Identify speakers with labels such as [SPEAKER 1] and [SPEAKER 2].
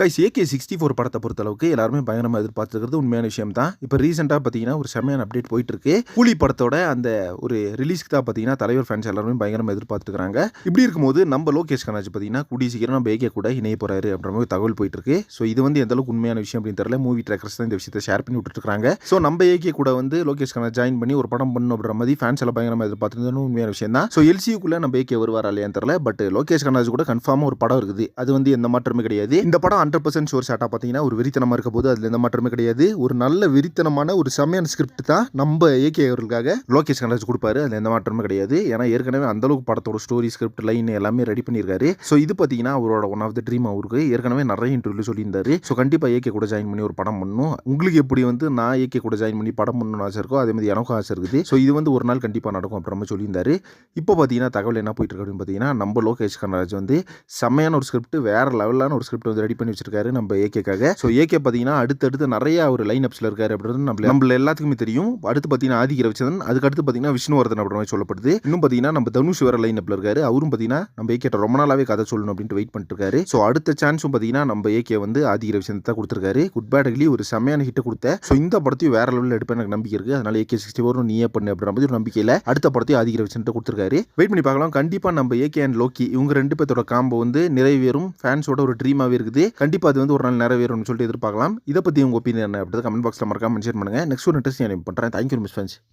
[SPEAKER 1] Guys AK sixty four படத்தை பொறுத்தளவுக்கு எல்லாருமே பயங்கரமாக எதிர்பார்த்துருக்கிறது உண்மையான விஷயம் தான் இப்போ ரீசெண்டாக பார்த்தீங்கன்னா ஒரு செம்மையான அப்டேட் போயிட்டு இருக்கு கூலி படத்தோட அந்த ஒரு ரிலீஸ்க்கு தான் பார்த்தீங்கன்னா தலைவர் ஃபேன்ஸ் எல்லாருமே பயங்கரமாக எதிர்பார்த்துருக்காங்க இப்படி இருக்கும்போது நம்ம லோகேஷ் கனாஜ் பார்த்தீங்கன்னா கூடிய சீக்கிரம் நம்ம ஏகே கூட இணைய போறாரு அப்படின்ற மாதிரி தகவல் போயிட்டு இருக்கு ஸோ இது வந்து எந்த அளவுக்கு உண்மையான விஷயம் அப்படின்னு தெரியல. மூவி ட்ராக்கர்ஸ் தான் இந்த விஷயத்தை ஷேர் பண்ணி விட்டுருக்காங்க ஸோ நம்ம ஏகே கூட வந்து லோகேஷ் கனாஜ் ஜாயின் பண்ணி ஒரு படம் பண்ணணும் அப்படின்ற மாதிரி ஃபேன்ஸ் எல்லாம் பயங்கரமாக எதிர்பார்த்துருந்தோம் உண்மையான விஷயம் தான் ஸோ எல்சியுக்குள்ள நம்ம ஏகே வருவாரா இல்லையான்னு தெரியல. பட் லோகேஷ் கனாஜ் கூட கன்ஃபார்மாக ஒரு படம் இருக்குது. அது வந்து எந்த மாற்றமே கிடையாது. இந்த படம் ஹண்ட்ரட் பர்சன்ட் ஷோர் ஷாட்டாக பார்த்தீங்கன்னா ஒரு வெறித்தனமாக இருக்க போது அதில் எந்த மாற்றமே கிடையாது. ஒரு நல்ல வெறித்தனமான ஒரு செம்மையான ஸ்கிரிப்ட் தான் நம்ம ஏகே அவர்களுக்காக லோகேஷ் கனராஜ் கொடுப்பாரு. அதில் எந்த மாற்றமே கிடையாது. ஏன்னா ஏற்கனவே அந்தளவுக்கு படத்தோட ஸ்டோரி ஸ்கிரிப்ட் லைன் எல்லாமே ரெடி பண்ணியிருக்காரு. ஸோ இது பார்த்தீங்கன்னா அவரோட ஒன் ஆஃப் த ட்ரீம் அவருக்கு. ஏற்கனவே நிறைய இன்டர்வியூ சொல்லியிருந்தாரு. ஸோ கண்டிப்பாக ஏகே கூட ஜாயின் பண்ணி ஒரு படம் பண்ணணும் உங்களுக்கு எப்படி வந்து நான் ஏகே கூட ஜாயின் பண்ணி படம் பண்ணணும்னு ஆசை இருக்கோ அதே மாதிரி எனக்கும் ஆசை இருக்குது. ஸோ இது வந்து ஒரு நாள் கண்டிப்பாக நடக்கும் அப்புறமா சொல்லியிருந்தாரு. இப்போ பார்த்தீங்கன்னா தகவல் என்ன போயிட்டு இருக்கு அப்படின்னு பார்த்தீங்கன்னா நம்ம லோகேஷ் கனராஜ் வந்து செம்மையான ஒரு ஸ்கிரிப்ட் வேற லெவலான ஒரு ஸ்கிரிப்ட் வந்து ரெடி பண்ணி வச்சிருக்காரு நம்ம ஏகேக்காக ஸோ ஏகே பார்த்தீங்கன்னா அடுத்தடுத்து நிறைய ஒரு லைன் அப்ஸில் இருக்காரு அப்படின்றது நம்ம நம்மள எல்லாத்துக்குமே தெரியும். அடுத்து பார்த்தீங்கன்னா ஆதிக்க ரவிச்சந்திரன் அதுக்கு அடுத்து பார்த்தீங்கன்னா விஷ்ணுவர்தன் அப்படின்ற மாதிரி சொல்லப்படுது. இன்னும் பார்த்தீங்கன்னா நம்ம தனுஷ் வேற லைன் அப்ல இருக்காரு. அவரும் பார்த்தீங்கன்னா நம்ம ஏகேட்ட ரொம்ப நாளாவே கதை சொல்லணும் அப்படின்ட்டு வெயிட் பண்ணிட்டு இருக்காரு. ஸோ அடுத்த சான்ஸும் பார்த்தீங்கன்னா நம்ம ஏகே வந்து ஆதிக்க ரவிச்சந்திரன் தான் கொடுத்துருக்காரு. குட் பேட் அக்லி ஒரு செம்மையான ஹிட்டை கொடுத்த. ஸோ இந்த படத்தையும் வேற லெவலில் எடுப்பேன் எனக்கு நம்பிக்கை இருக்கு. அதனால ஏகே சிக்ஸ்டி ஃபோரும் நீயே பண்ணு அப்படின்ற மாதிரி ஒரு நம்பிக்கையில் அடுத்த படத்தையும் ஆதிக்க ரவிச்சந்திரன் கொடுத்துருக்காரு. வெயிட் பண்ணி பார்க்கலாம். கண்டிப்பாக நம்ம ஏகே அண்ட் லோக்கி இவங்க ரெண்டு பேர்த்தோட காம்போ வந்து நிறைவேறும். ஃபேன்ஸோட ஒரு ட்ரீமாகவே இருக்குது. கண்டிப்பாக அது வந்து ஒரு நாள் நிறைவேறும்னு சொல்லிட்டு எதிர்பார்க்கலாம். இதை பற்றி உங்கள் ஒப்பீனியன் என்ன அப்படின்றது கமெண்ட் பாக்ஸில் மறக்காம மென்ஷன் பண்ணுங்கள் நெக்ஸ்ட் ஒரு இன்ட்ரெஸ்ட் நான் பண்ணுறேன் தேங்க்யூ மிஸ் ஃப்ரெண்ட்ஸ்